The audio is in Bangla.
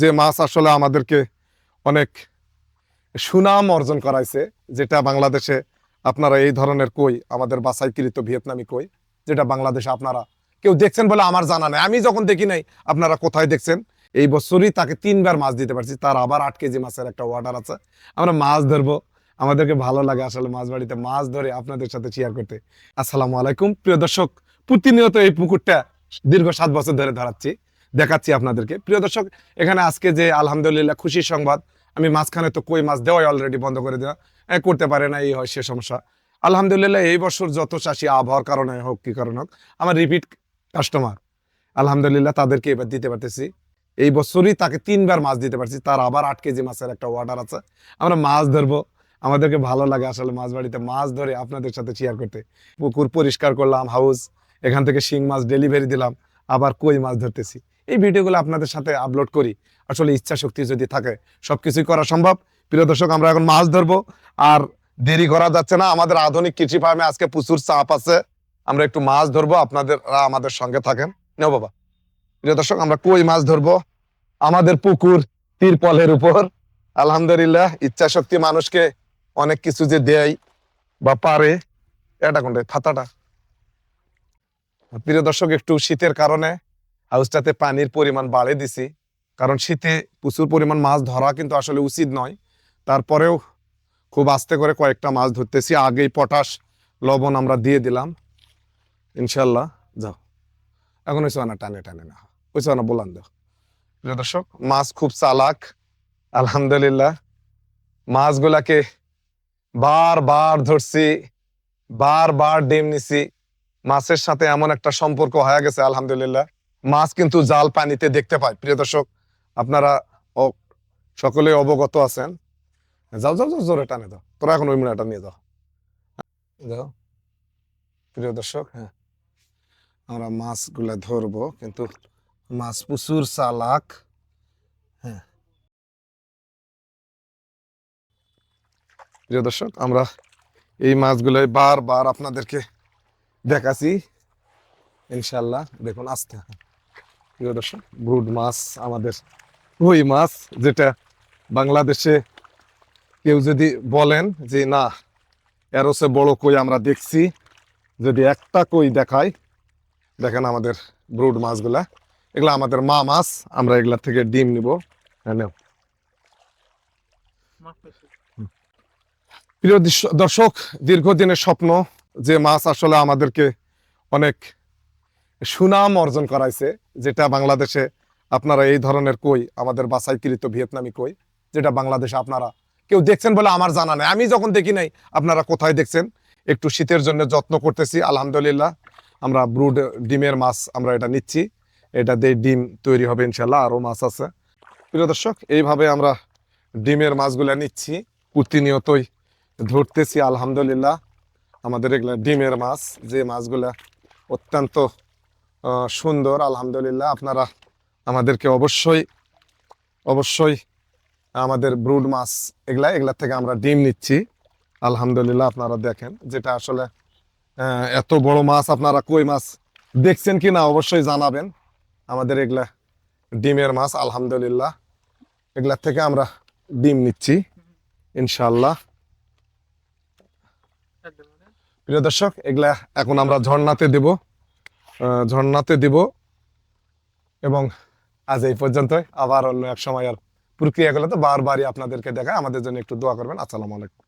যে মাছ আসলে আমাদেরকে অনেক সুনাম অর্জন করাইছে, যেটা বাংলাদেশে আপনারা এই ধরনের কই, আমাদের বাসাইকৃত ভিয়েতনামি কই, যেটা বাংলাদেশে আপনারা কেউ দেখছেন বলে আমার জানা নাই। আমি যখন দেখি নাই, আপনারা কোথায় দেখছেন? এই বছরই তাকে তিনবার মাছ দিতে পারছি, তার আবার আট কেজি মাছের একটা অর্ডার আছে। আমরা মাছ ধরবো, আমাদেরকে ভালো লাগে আসলে মাছ বাড়িতে, মাছ ধরে আপনাদের সাথে শেয়ার করতে। আসসালামু আলাইকুম। প্রিয় দর্শক, প্রতিনিয়ত এই পুকুরটা দীর্ঘ সাত বছর ধরে ধরাচ্ছি। দেখাচ্ছি আপনাদেরকে। প্রিয় দর্শক, এখানে আজকে যে আলহামদুলিল্লাহ খুশির সংবাদ, আমি মাঝখানে তো কই মাছ দেওয়াই অলরেডি বন্ধ করে দেওয়া। করতে পারে না, এই হয় সে সমস্যা। আলহামদুলিল্লাহ, এই বছর যত চাষি আবহাওয়ার কারণে হোক, কি কারণ হোক, আমার রিপিট কাস্টমার আলহামদুলিল্লাহ তাদেরকে এবার দিতে পারতেছি। এই বছরই তাকে তিনবার মাছ দিতে পারছি, তার আবার আট কেজি মাছের একটা অর্ডার আছে। আমরা মাছ ধরবো, আমাদেরকে ভালো লাগে আসলে মাছ বাড়িতে, মাছ ধরে আপনাদের সাথে শেয়ার করতে। পুকুর পরিষ্কার করলাম হাউস এখান থেকে শিং মাছ ডেলিভারি দিলাম, আবার কই মাছ ধরতেছি। এই ভিডিওগুলো আপনাদের সাথে আপলোড করি। আসলে ইচ্ছা শক্তি যদি থাকে, সবকিছুই করা সম্ভব। প্রিয় দর্শক, আমরা এখন মাছ ধরবো। আর দেরি করা যাচ্ছে না, আমাদের আধুনিক কৃষি ফার্মে আজকে প্রচুর চাপ আছে। আমরা একটু মাছ ধরবো আপনাদের আমাদের সঙ্গে থাকেন। নেও বাবা। প্রিয় দর্শক, আমরা কই মাছ ধরবো? আমাদের পুকুর, তিরপলের উপর। আলহামদুলিল্লাহ ইচ্ছা শক্তি মানুষকে অনেক কিছু যে দেয় বা পারে। এটা কোনটা? ফাতাটা প্রিয় দর্শক, একটু শীতের কারণে হাউসটাতে পানির পরিমাণ বাড়ে দিছি। কারণ শীতে প্রচুর পরিমাণ মাছ ধরা কিন্তু আসলে উচিত নয়। তারপরেও খুব আস্তে করে কয়েকটা মাছ ধরতেছি। আগেই পটাশ, লবণ আমরা দিয়ে দিলাম। ইনশাল্লাহ যাও। এখন ওই না টানে টানে না। ওই না বলান দাও। প্রিয় দর্শক, মাছ খুব চালাক। আলহামদুলিল্লাহ। মাছগুলাকে বারবার ধরছি, বারবার ডিম নিছি। মাছের সাথে এমন একটা সম্পর্ক হয়ে গেছে, আলহামদুলিল্লাহ। মাছ কিন্তু জাল পানিতে দেখতে পায়। প্রিয় দর্শক, আপনারা সকলে অবগত আছেন। যাও যাও যাও, জোরে টানে দাও। তোরা এখন ওই মুড়াটা নিয়ে যাও। যাও। প্রিয় দর্শক হ্যাঁ। আমরা মাছগুলা ধরবো, কিন্তু মাছ প্রচুর চালাক। হ্যাঁ। প্রিয় দর্শক, আমরা এই মাছগুলোই বারবার আপনাদেরকে দেখাচ্ছি। ইনশাল্লাহ, দেখুন, আস্তে। প্রিয় দর্শক ব্রুড মাছ আমাদের ওই মাছ যেটা বাংলাদেশে কেউ যদি বলেন যে না এর বড় কই আমরা দেখছি, যদি একটা কই দেখায়, দেখেন আমাদের ব্রুড মাছগুলা। এগুলা আমাদের মা মাছ, আমরা এগুলা থেকে ডিম নিব। হ্যাঁ প্রিয় দর্শক, দীর্ঘদিনের স্বপ্ন যে মাছ আসলে আমাদেরকে অনেক সুনাম অর্জন করাইছে, যেটা বাংলাদেশে আপনারা এই ধরনের কই, আমাদের বাসাইকৃত ভিয়েতনামি কই, যেটা বাংলাদেশে আপনারা কেউ দেখছেন বলে আমার জানা নেই। আমি যখন দেখি নাই, আপনারা কোথায় দেখছেন? একটু শীতের জন্য যত্ন করতেছি, আলহামদুলিল্লাহ। আমরা ব্রুড ডিমের মাছ আমরা এটা নিচ্ছি। এটা দিয়ে ডিম তৈরি হবে ইনশাল্লাহ, আরও মাছ আছে। প্রিয় দর্শক, এইভাবে আমরা ডিমের মাছগুলো নিচ্ছি, প্রতিনিয়তই ধরতেছি, আলহামদুলিল্লাহ। আমাদের এগুলা ডিমের মাছ, যে মাছগুলা অত্যন্ত সুন্দর আলহামদুলিল্লাহ। আপনারা আমাদেরকে অবশ্যই অবশ্যই আমাদের ব্রুড মাছ এগুলা এগুলা থেকে আমরা ডিম নিচ্ছি। আলহামদুলিল্লাহ আপনারা দেখেন যেটা আসলে এত বড় মাছ আপনারা কই মাছ দেখছেন কি না অবশ্যই জানাবেন। আমাদের এগুলা ডিমের মাছ আলহামদুলিল্লাহ। এগুলা থেকে আমরা ডিম নিচ্ছি ইনশাল্লাহ প্রিয় দর্শক এগুলা এখন আমরা ঝর্ণাতে দেব। ঝর্ণাতে দিব। এবং আজ এই পর্যন্তই। আবার অন্য এক সময় আর প্রক্রিয়াগুলো তো বারবারই আপনাদেরকে দেখায়। আমাদের জন্য একটু দোয়া করবেন। আসসালামু আলাইকুম।